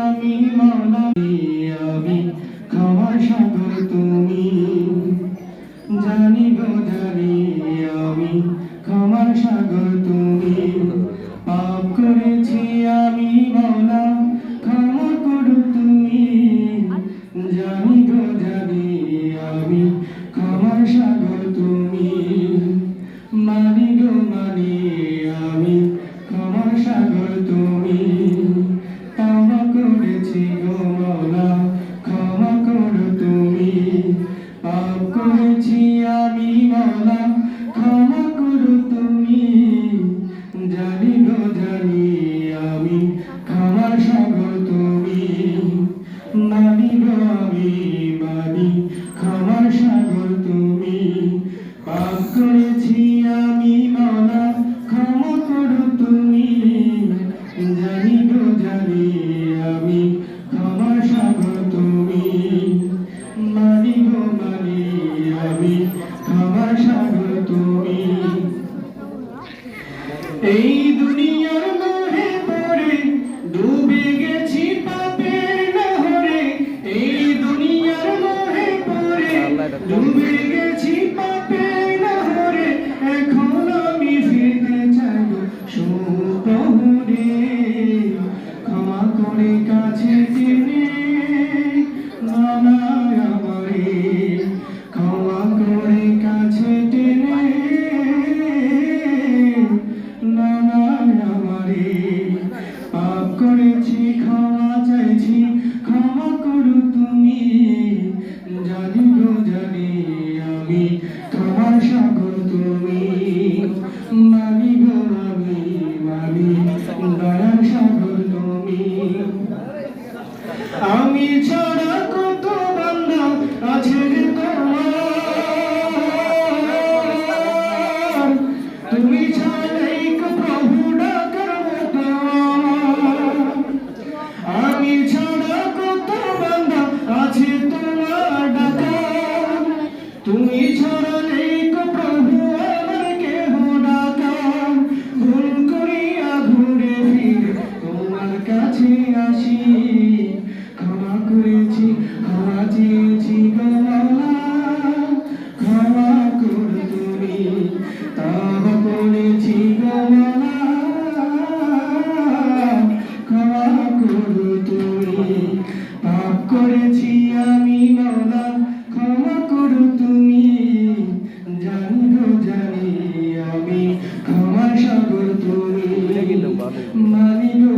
আমি মাওলা আমি ক্ষমার সাগর তুমি। জানি গো জানি আমি ক্ষমার সাগর তুমি। এই দুনিয়ার মোহে পড়ে, ডুবে গেছি পাপের এই দুনিয়ার মোহে পড়ে, ডুবে গেছি এখন আমি ফিরতে চাই সুপ্রহরে। ক্ষমা করে কাছে টেনে পাপ করেছি ক্ষমা চাইছি ক্ষমা করো তুমি। জানি গো জানি আমি তোমার ছাড়া তুমি ছাড়া নেই কো প্রভু আমার ভুল করিয়া ঘুরে তোমার কাছে আসি। আমার সাগর তুমি মানিগো